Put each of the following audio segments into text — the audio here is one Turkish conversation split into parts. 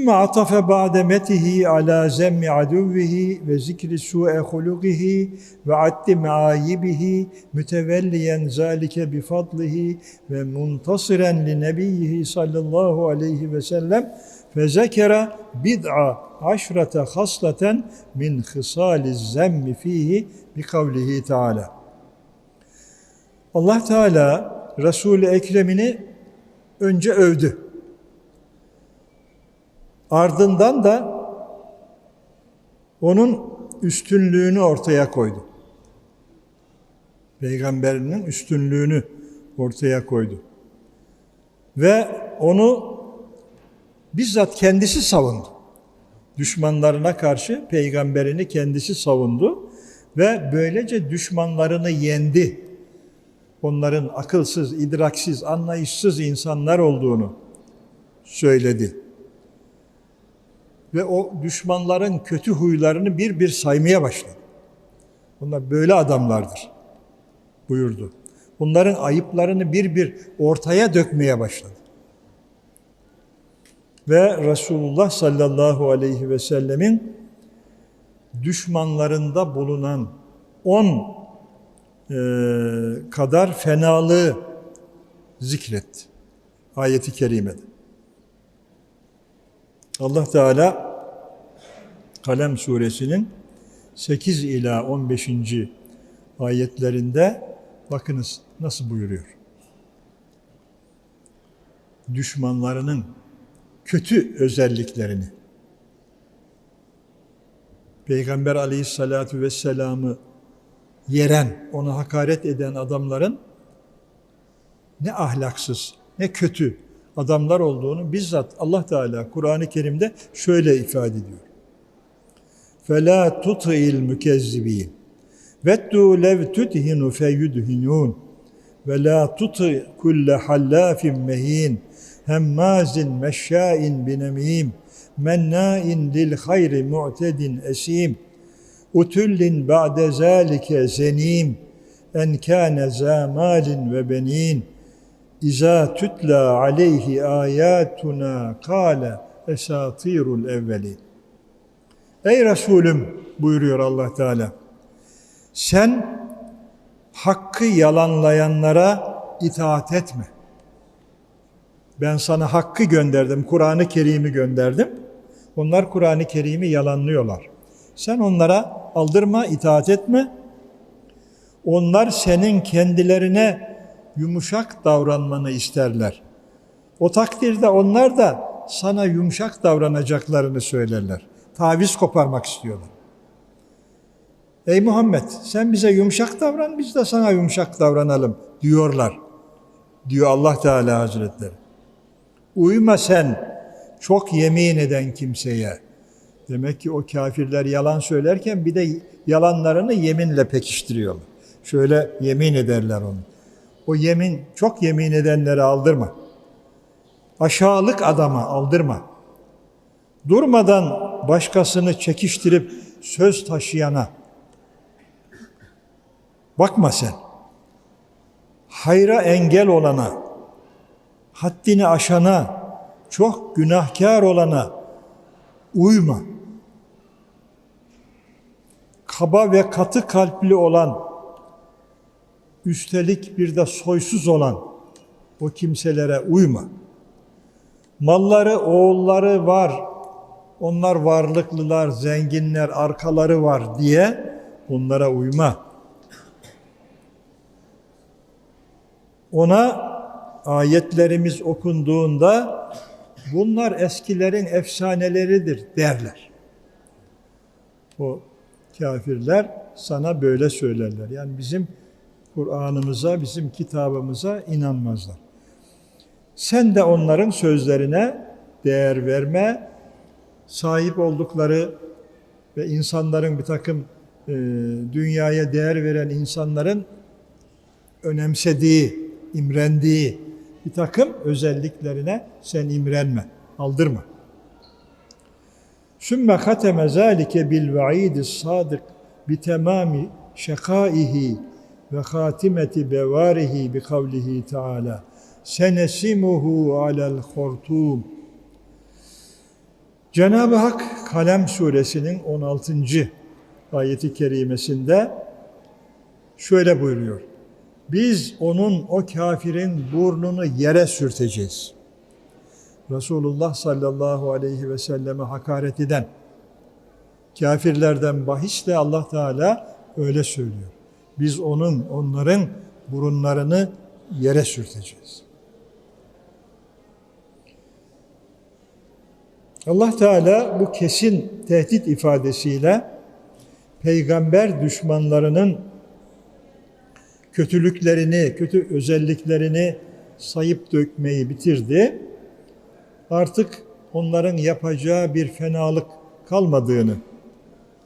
Sümme atafe ba'de metihi ala zemmi aduvihi ve zikri su'e hulukihi ve addi meayibihi mütevelliyen zalike bifadlihi ve muntasiren li nebiyyihi sallallahu aleyhi ve sellem fezekere bid'a aşrete hasleten min hısali zemmi fihi bi kavlihi Teala. Allah Teala Resul-i Ekrem'ini önce övdü. Ardından da onun üstünlüğünü ortaya koydu. Peygamberinin üstünlüğünü ortaya koydu. Ve onu bizzat kendisi savundu. Düşmanlarına karşı peygamberini kendisi savundu ve böylece düşmanlarını yendi. Onların akılsız, idraksiz, anlayışsız insanlar olduğunu söyledi ve o düşmanların kötü huylarını bir bir saymaya başladı. Bunlar böyle adamlardır buyurdu. Bunların ayıplarını bir bir ortaya dökmeye başladı. Ve Resulullah sallallahu aleyhi ve sellemin düşmanlarında bulunan on e, kadar fenalığı zikretti. Ayeti kerimede. Allah Teala Kalem suresinin 8 ila 15. ayetlerinde bakınız nasıl buyuruyor. Düşmanlarının kötü özelliklerini Peygamber aleyhissalatu vesselam'ı yeren, ona hakaret eden adamların ne ahlaksız, ne kötü, adamlar olduğunu bizzat Allah Teala Kur'an-ı Kerim'de şöyle ifade ediyor. فَلَا تُطِعِ الْمُكَذِّب۪ينَ وَدُّوا لَوْ تُدْهِنُ فَيُدْهِنُونَ وَلَا تُطِعْ كُلَّ حَلَّافٍ مَه۪ينَ هَمَّازٍ مَشَّاءٍ بِنَم۪يمٍ مَنَّاءٍ لِلْخَيْرِ مُعْتَدٍ أَس۪يمٍ اُتُلٍّ بَعْدَ ذَٰلِكَ زَن۪يمٍ اَنْ كَانَ زَا مَالٍ وَبَن۪ينَ İza tutla aleyhi ayatuna kâle esatirul evveli. Ey Resulüm buyuruyor Allah Teala. Sen hakkı yalanlayanlara itaat etme. Ben sana hakkı gönderdim, Kur'an-ı Kerim'i gönderdim. Onlar Kur'an-ı Kerim'i yalanlıyorlar. Sen onlara aldırma, itaat etme. Onlar senin kendilerine yumuşak davranmanı isterler. O takdirde onlar da sana yumuşak davranacaklarını söylerler. Taviz koparmak istiyorlar. Ey Muhammed sen bize yumuşak davran biz de sana yumuşak davranalım diyorlar. Diyor Allah Teala Hazretleri. Uyma sen çok yemin eden kimseye. Demek ki o kafirler yalan söylerken bir de yalanlarını yeminle pekiştiriyorlar. Şöyle yemin ederler onu. O yemin, çok yemin edenleri aldırma. Aşağılık adama aldırma. Durmadan başkasını çekiştirip söz taşıyana bakma sen. Hayra engel olana, haddini aşana, çok günahkar olana uyma. Kaba ve katı kalpli olan üstelik bir de soysuz olan o kimselere uyma. Malları, oğulları var, onlar varlıklılar, zenginler, arkaları var diye onlara uyma. Ona ayetlerimiz okunduğunda bunlar eskilerin efsaneleridir derler. O kafirler sana böyle söylerler. Yani bizim Kur'an'ımıza, bizim kitabımıza inanmazlar. Sen de onların sözlerine değer verme, sahip oldukları ve insanların bir takım e, dünyaya değer veren insanların önemsediği, imrendiği bir takım özelliklerine sen imrenme, aldırma. Sümme hateme zâlike bil vaidi sadık bi temami şekaihi ve hatimeti bevarihi bi kavlihi Teala senesimuhu alel hortum Cenab-ı Hak Kalem suresinin 16. ayeti kerimesinde şöyle buyuruyor. Biz onun o kafirin burnunu yere sürteceğiz. Resulullah sallallahu aleyhi ve selleme hakaret eden kafirlerden bahisle Allah Teala öyle söylüyor. Biz onun, onların burunlarını yere sürteceğiz. Allah Teala bu kesin tehdit ifadesiyle peygamber düşmanlarının kötülüklerini, kötü özelliklerini sayıp dökmeyi bitirdi. Artık onların yapacağı bir fenalık kalmadığını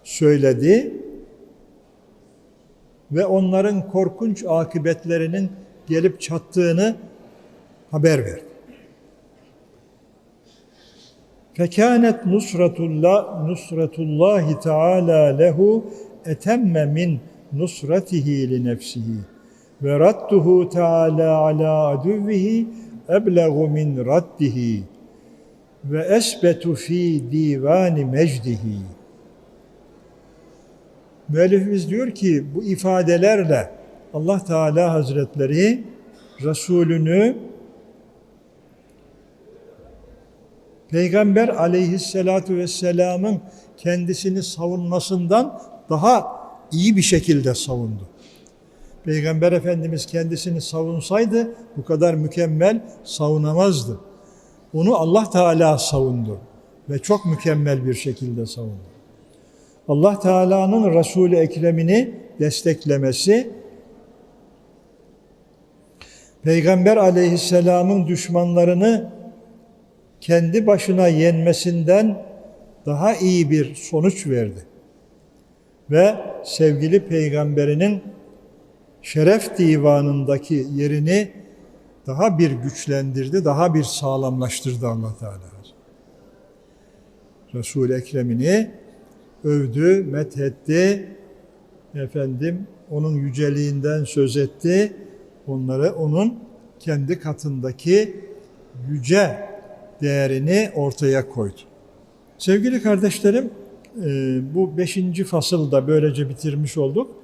söyledi ve onların korkunç akıbetlerinin gelip çattığını haber verdi. Fekânet nusratullah nusratullahi Teala lehu etemme min nusratihi li nefsihi ve radduhu Teala ala aduvvihi ebleğu min raddihi ve esbetu fi divani mecdihi. Müellifimiz diyor ki bu ifadelerle Allah Teala Hazretleri Resulünü Peygamber aleyhissalatu vesselamın kendisini savunmasından daha iyi bir şekilde savundu. Peygamber Efendimiz kendisini savunsaydı bu kadar mükemmel savunamazdı. Onu Allah Teala savundu ve çok mükemmel bir şekilde savundu. Allah Teala'nın Resul-i Ekrem'ini desteklemesi Peygamber Aleyhisselam'ın düşmanlarını kendi başına yenmesinden daha iyi bir sonuç verdi. Ve sevgili peygamberinin şeref divanındaki yerini daha bir güçlendirdi, daha bir sağlamlaştırdı Allah Teala. Resul-i Ekrem'ini övdü, methetti, efendim onun yüceliğinden söz etti. Onları onun kendi katındaki yüce değerini ortaya koydu. Sevgili kardeşlerim, e, bu beşinci fasılda böylece bitirmiş olduk.